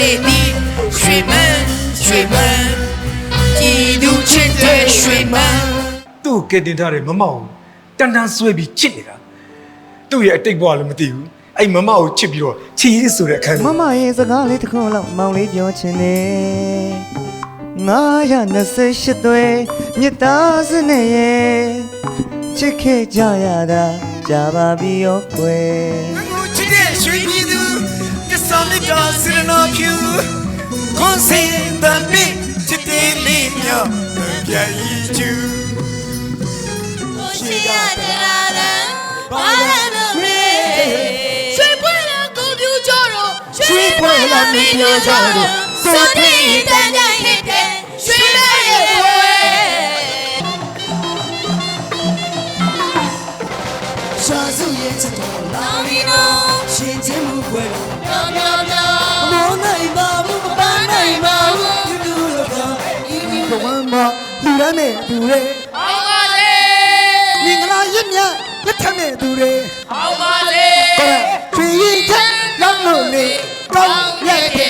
စေသည်ရွှေမန်းရွှေမန်းကြည်သူချစ်တဲ့ရွှေမန်းသူ့ကိုကဲတင်ထားတဲ့မမောင်ကိုတန်တန်ဆွဲပြီးချစ်နေတာသူ့ရဲ့အတိတ်ဘဝလည်းမသိဘူးအဲ့မမောင်ကိုချစ်ပြီးတော့ချီရေးဆိုတဲ့အခန်းမမရဲ့စကားလေးတစ်ခုလောက်မောင်လေးပြောချင်တယ်928သွဲမြတ်သားစနဲ့ရဲ့ချစ်ခဲ့ကြရတာကြာပါပြီရောကွယ်ချစ်တဲ့ရွှေပြည်သူကစားလေး ကစရနာဖြူခွန်စင်တန်ပိချစ်တဲ့လေးမြောက်ပြည့်ရည်ကျူရှိရတရာရန်ဘာရမမေရွှေပွဲလာကိုပြူကြတော့ရွှေပွဲလာမင်းပြောကြတော့စောတိတန်ကြိုင်ဟစ်တဲ့ရွှေမဲရဲ့ပွဲရှာစုရဲ့ချစ်တော်လာလောင်ဒီနောရှင်ချင်းမှုပွဲတော် မ်းနဲ့သူတွေအောင်ပါလေမင်္ဂလာရမြလက်ထက်နဲ့သူတွေအောင်ပါလေဘာလဲချွေရင်ချက်လောက်လို့လေကောင်းရက်တဲ့မော်ဒီမြစ်တာဝေး